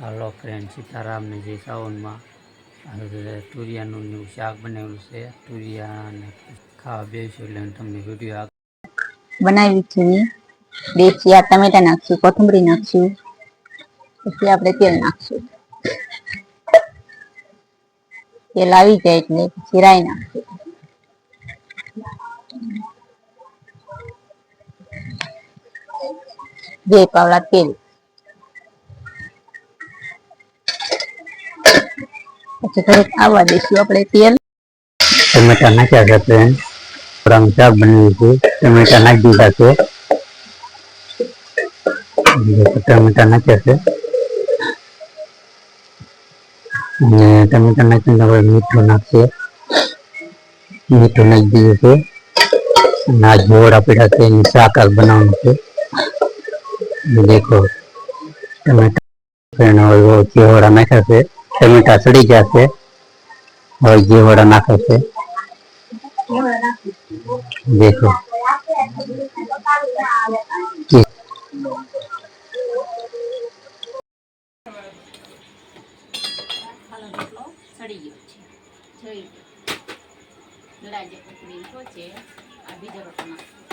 હાલો friend સીતારામને જે સાવનમાં તુરિયાનું નું શાક બનાવેલું છે. તુરિયા ખાવા બેસ્યું એટલે તમને વીડિયો બનાવી છે દેશી આ ટમેટા નાખશું, કોથમરી નાખશું. પછી આપણે તેલ નાખશું. તેલ આવી જાય એટલે પછી રાઈ નાખશું. બે પાવડા તેલ. પછી થોડુંક આવવા દઈશું આપણે તેલ. ટમેટા નાખ્યા છે ફ્રેન્ડ થોડાનું શાક બનાવ્યું છે. ટમેટા નાખી દીધા છે. ટમેટા નાખ્યા છે. અને ટમેટા નાખીને આપણે મીઠું નાખશે મીઠું નાખી દીધું છે. અને આ જોડા પડ્યા છે, એની શાક બનાવવાનું છે. દેખો, ટમેટા ફ્રેન્ડ નાખ્યા છે. ટમેટા સડી ગયા છે હવે જેવડા નાખે છે દેખો સડી ગયો છે જોઈ ગયો ગળા જે પકડી છે આ બીજો રોટલો નાખશું